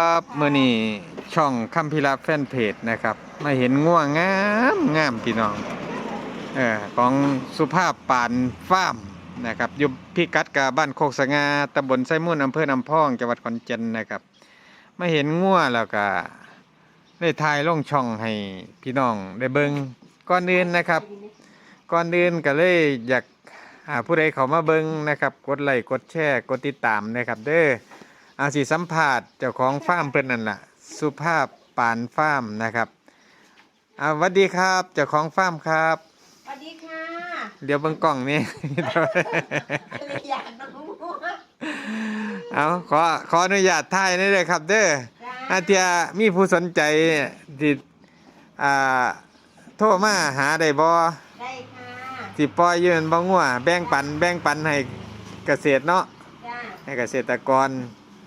ครับมือนี้ช่องคัมพิลาแฟนเพจนะครับ มาเห็นง่วงงามงามพี่น้องเออของสุภาพปานฟาร์มนะครับอยู่พิกัดกับบ้านโคกสงาตำบลไซมุ่นอำเภอนำพองจังหวัดขอนแก่นนะครับมาเห็นง่วแล้วก็ได้ทายลงช่องให้พี่น้องได้เบิงก่อนอื่นนะครับก่อนอื่นก็เลยอยากผู้ใดเขามาเบิงนะครับ กดไลค์กดแชร์กดติดตามนะครับ เด้อ อาสีสัมผัสเจ้าของฟาร์มเพิ่นนั่นล่ะ สุภาพปานฟาร์มนะครับอ่าสวัสดีครับเจ้าของฟาร์มครับ สวัสดีค่ะเดี๋ยวเบิ่งกล้องนี่อยากน้องมัวเอาขอขออนุญาตถ่ายนี่เลยครับเด้อจ้าอาเทียมีผู้สนใจที่อ่าโทรมาหาได้บ่ได้ค่ะ สิปล่อยยืนบ่งัวแบ่งปันแบ่งปันให้เกษตรเนาะ จ้าให้เกษตรกร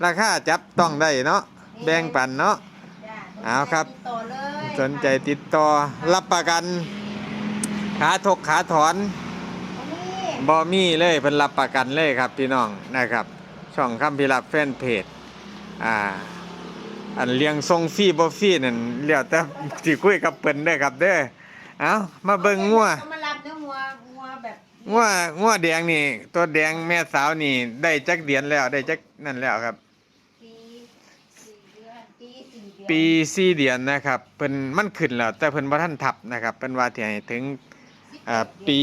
ราคาจับต้องได้เนาะแบ่งปันเนาะ จ้าเอาครับ ติดต่อเลยสนใจติดต่อรับประกัน ขาทกขาถอนนี่บอมี่เลยเพิ่นรับประกันเลยครับพี่น้องนะครับ ช่องคำพิรับแฟนเพจอ่าอันเลี้ยงทรงฟรีบ่ฟรีนั่นเลี้ยวแต่สิคุยกับเพิ่นเด้อครับเด้อเอามาเบิ่งงัว เอามารับเนื้องัวงัวแบบงัวงัวแดงนี่ ตัวแดงแม่สาวนี่ ได้จักเดือนแล้วได้จักนั่นแล้วครับ ปีสี่เดือน ปีสี่เดือนปีสี่เดือนนะครับเพิ่นมันขึ้นแล้วแต่เพิ่นบ่ทันทับนะครับเพิ่นว่าที่ให้ถึงอ่าปี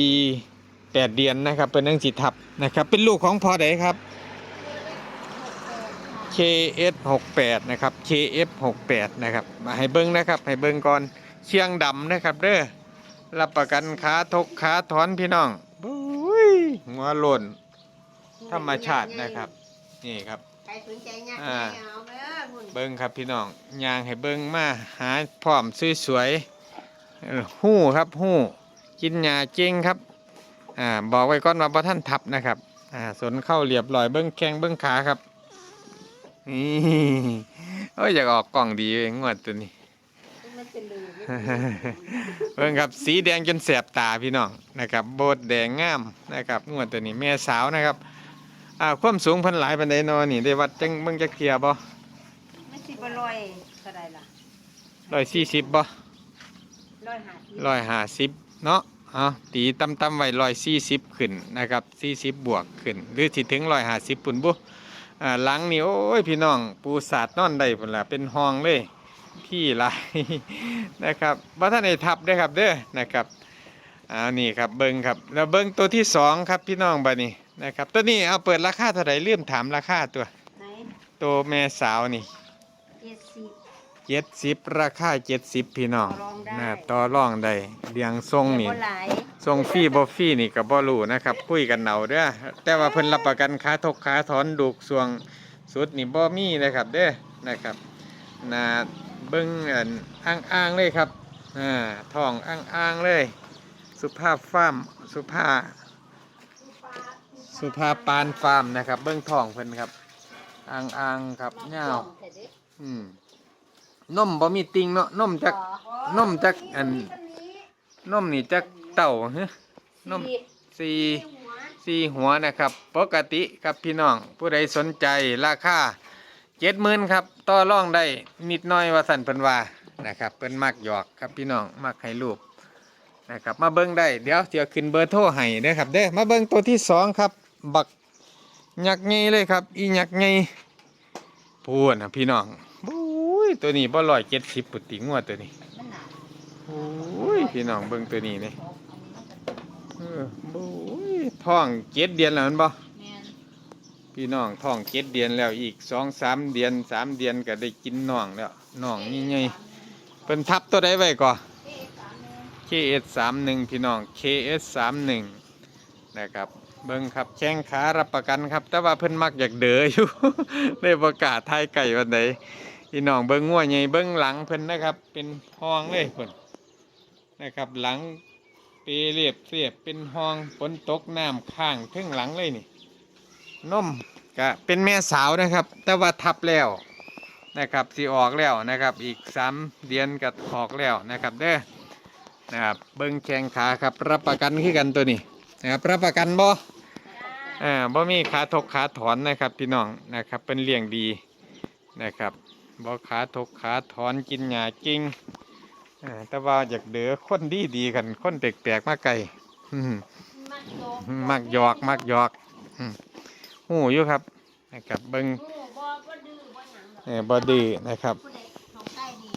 แปดเดือนนะครับเป็นนังสิทับนะครับ เป็นลูกของพอใดครับ KS 68นะครับ KF 68นะครับมาให้เบิ้งนะครับ ให้เบิ้งก่อนเชียงดำนะครับเด้อรับประกันขาทกขาถอนพี่น้องบุ้ยหัวโลนธรรมชาตินะครับ นี่ครับ ใครสนใจอยากอ่าได้เอาเด้อ คุณเบิ้งครับพี่น้องยางให้เบิ้งมาหาพร้อมสวยๆเออหู้ครับหู้กินหญ้าเจงครับอ่าบอกไว้ก่อนว่าบ่ท่านทับนะครับอ่าสนเข้าเรียบร้อยเบิ้งแข้งเบิ้งขาครับนี่โอ้ยอยากออกกล่องดีเองงวดตัวนี้มันจะลืมเบิ่งครับสีแดงจนแสบตาพี่น้องนะครับ โบดแดงงามนะครับงวดตัวนี้แม่สาวนะครับอ่าความสูงเพันหลายปันไดเนอนี่ได้วัดจังเบิ่งจักเทียบ่ไม่สิ บลอยเท่าไรล่ะร้อยสี่สิบบ่ร้อยห้าสิบร้อยห้าสิบเนาะเอาตีต่ำๆไว้ร้อยสี่สิบขึ้นนะครับสี่สิบบวกขึ้น หรือสิถึงร้อยห้าสิบปุ่นบุอ่าหลังนี่โอ้ยพี่น้องปูสาดนอนได้พุ่นละเป็นห้องเลยพี่หลายนะครับบ่ท่านได้ทับเด้อครับเด้อนะครับอ่านี่ครับเบิ้งครับแล้วเบิ้งตัวที่สองครับพี่น้องบัดนี้นะครับตัวนี้เอาเปิดราคาเท่าไหร่ลืมถามราคาตัวไหนตัวแม่สาวนี่ เจ็ดสิบ เจ็ดสิบราคาเจ็ดสิบพี่น้องต่อรองได้ นะต่อรองได้เลี้ยงทรงนี่ บ่หลายทรงฟรีบ่ฟรีนี่ก็บ่รู้นะครับ คุยกันเอาเด้อแต่ว่าเพิ่นรับประกันขาทกขาถอนดูกสวงสุดนี่บ่มีนะครับ เด้อนะครับน่าเบิ่งอันอ้างๆเลยครับอ่าท้องอ้างๆเลย สุภาพฟาร์มสุภาสุภาพปานฟาร์มนะครับ เบิ่งท้องเพิ่นครับอ้างๆครับยาว อืมนมบ่มีติงเนาะนมจักนมจักอันนมนี่จักเต่าฮะนมสี่สี่หัวนะครับ ปกติครับพี่น้อง ผู้ใดสนใจราคาเจ็ดหมื่นครับ ต่อรองได้นิดหน้อยว่าสันเพิ่นว่านะครับเพิ่นมักหยอกครับพี่น้องมักให้รูปนะครับมาเบิ้งได้เดี๋ยวเดี๋ยวขึ้นเบอร์โทรให้เด้อครับเด้อมาเบิ้งตัวที่สองครับ บักยักษ์ไงเลยครับ อียักษ์ไงพูดนะพี่น้องบุ้ย ตัวนี้บ่ร้อยเจ็ดสิบปุติงวดตัวนี้มันหนาโอ้ยพี่น้องเบิ่งตัวนี้นี่เออโอ้ยท้องเจ็ดเดือนแล้วแมันบ่แม่นพี่น้องท้องเจ็ดเดือนแล้วอีกสองสามเดือนสามเดือนก็ได้กินน่องแล้วน่องนี่ไงเพิ่นทับตัวใดไว้ก่อ KS สามหนึ่งพี่น้อง KS สามหนึ่งนะครับเบิ่งครับแข้งขารับประกันครับ แต่ว่าเพิ่นมักอยากเดืออยู่ ได้ประกล้าศทายไก่วันใด พี่น้องเบิ่งงัวใหญ่เบิ่งหลังเพิ่นนะครับ เป็นห้องเลยเพิ่นนะครับ หลังเปเรียบเรียบเป็นห้องฝนตกน้ำข้างทึ่งหลังเลยนี่นมก็เป็นแม่สาวนะครับ แต่ว่าทับแล้วนะครับสีออกแล้วนะครับ อีกสามเดือนก็ออกแล้วนะครับ เด้อนะครับเบิ้งแข้งขาครับ รับประกันคือกันตัวนี้นะครับรับประกันบ่อ่าบ่มีขาทกขาถอนนะครับพี่น้องนะครับเป็นเลี้ยงดีนะครับ บ่ขาทกขาถอนกินหญ้ากิ่งเออแต่ว่าอยากเดือคนดีดีๆกันคนแปลกๆมาไกลอืมมักโยกมักหยอกมักหยอกอืมหูอยู่ครับนะครับเบิ้งโอ้บ่บ่ดื้อบ่หยังหรอกเออบอดีนะครับผู้ใดของใต้ดี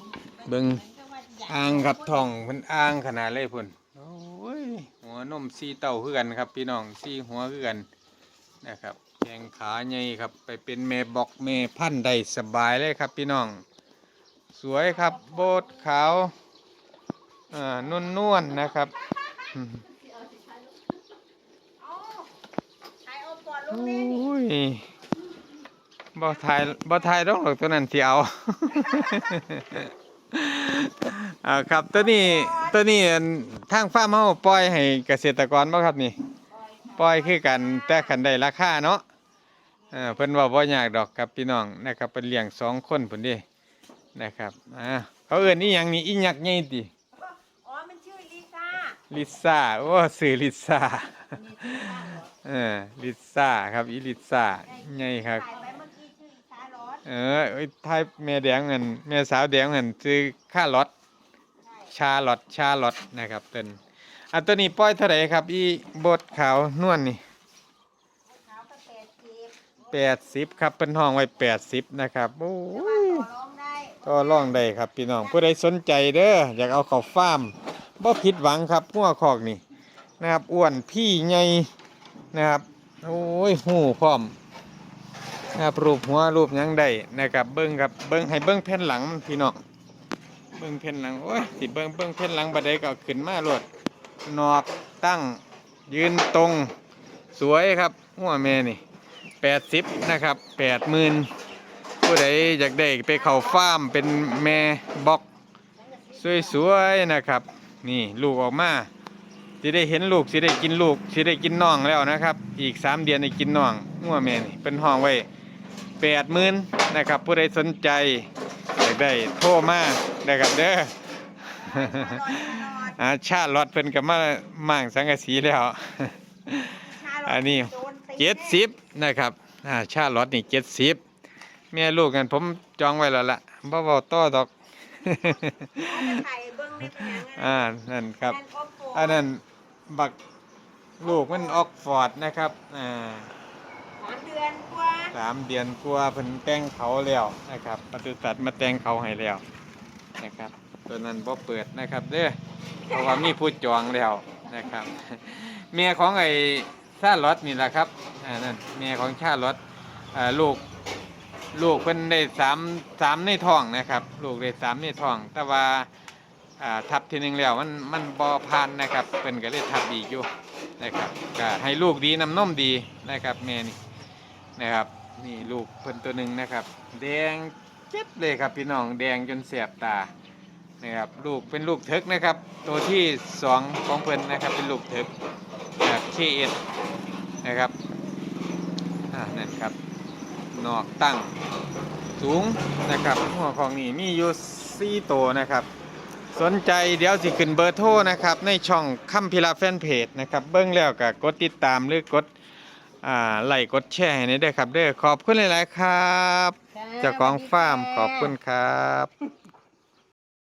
เบิ่งจังหวัดใหญ่อ่างครับทองเพิ่นอ่างขนาดเลยพุ่นโอ้ยหัวนมสีเต้าคือกันครับ พี่น้องสีหัวคือกันนะครับ แขงขาใหญ่ครับ ไปเป็นแม่บอกแม่พันธุ์ได้สบายเลยครับพี่น้อง สวยครับโบดขาวอ่านวลนวลๆนะครับอืมเอาถ่ายเอาปอดลโองแม่นี่้ยบ่ทายบ่ทายดอกหรอกตัวนั้นที่เอาอ่าครับตัวนี้ตัวนี้อันทางฟาร์มเฮาปล่อยให้เกษตรกรบ่ครับนี่ปล่อยคือกันแต่คันได้ราคาเนาะ เออเพิ่นว่าบ่ยากดอกครับพี่น้องนะครับเป็นเลี้ยงสองคนพุ่นเดินะครับอ่าเขาเอิ้นอีหยังนี่อีหยักใหญ่ติอ๋อมันชื่อลิซ่าลิซ่าโอ้ชื่อลิซ่าเออลิซ่าครับอีลิซ่าใหญ่ครับถ่ายไว้เมื่อกี้ชื่อชาลอสเออไอ้ยทายแม่แดงนั่นแม่สาวแดงนั่นซื้อค่าลอตใช่ชาลอตชาลอตนะครับเต้นอันตัวนี้ปล่อยเท่าไหร่ครับอีบดขาวนวลนี่ ขาวก็แปดสิบ แปดสิบครับเป็นห้องไว้แปดสิบนะครับโอ้แต่ว่ายต่อรองได้ก็ล่องได้ครับพี่น้องผู้ใดสนใจเด้ออยากเอาเข้าฟาร์มบ่ผิดหวังครับหัวคอกนี่นะครับอ้วนพี่ใหญ่นะครับโอ้ยหูพร้อมนะครับรูปหัวรูปหยังได้นะครับเบิ้งครับเบิ้งให้เบิ้งแผ่นหลังมันพี่น้องเบิ้งแผ่นหลังโอ้ยสิเบิ้งเบิ้งแผ่นหลังบัดใดก็เอาขึ้นมาโลดนอกตั้งยืนตรงสวยครับหัวแม่นี่ แปดสิบนะครับแปดหมื่นผู้ใดอยากได้ไปเข้าฟาร์มเป็นแม่บอกสวยๆนะครับ นี่ลูกออกมาสิได้เห็นลูกสิได้กินลูกสิได้กินน้องแล้วนะครับ อีกสามเดือนได้กินน้องงัวแม่นี่เป็นห้องไว้แปดหมื่นนะครับ ผู้ใดสนใจอยากได้โทรมานะครับเด้ออาชาลอดเพิ่นกับมามั่างสังกะสีแล้ว อันนี้ เจ็ดสิบนะครับอ่าชาลอตนี่เจ็ดสิบแม่ลูกกันผมจองไว้แล้วล่ะบ่เว้าต่อดอกถ่ายเบิ้งไม่เป็นหยังไงอ่านั่นครับนั่นก็โฟอันนั้นบักลูกมันออกฟอร์ดนะครับอ่าสามเดือนกว่าสามเดือนกว่าเพิ่นแต่งเขาแล้วนะครับปศุสัตว์มาแต่งเขาให้แล้วนะครับ ตัวนั้นบ่เปิดนะครับเด้อเพราะว่ามีผู้จองแล้วนะครับ เมียของไอ้ ชาลอตนี่แหละครับอ่านั่นเมียของชาลอตอ่าลูกลูกเพิ่นได้สามสามในท้องนะครับ ลูกได้สามในท้อง แต่ว่าอ่าทับทีหนึงแล้วมันมันบ่ผ่านนะครับเพิ่นก็เลยทับอีกอยู่นะครับก็ให้ลูกดีน้ำนมดีนะครับแม่นี่นะครับนี่ลูกเพิ่นตัวหนึ่งนะครับ แดงเจ็บเลยครับพี่น้องแดงจนเสียบตานะครับลูกเป็นลูกเถิกนะครับ ตัวที่สองของเพิ่นนะครับเป็นลูกเถิก แบบเคเอ็ดนะครับอ่านั่นครับ นอกตั้งสูงนะครับหัวของนี่มีอยู่สี่ตัวนะครับ สนใจเดี๋ยวสิขึ้นเบอร์โทรนะครับ ในช่องคัมพิลาแฟนเพจนะครับ เบิ้งแล้วก็กดติดตามหรือกดอ่าไลค์กดแชร์ให้ได้ด้วยครับเด้อขอบคุณหลาย ๆ ครับ เจ้าของฟาร์มขอบคุณครับ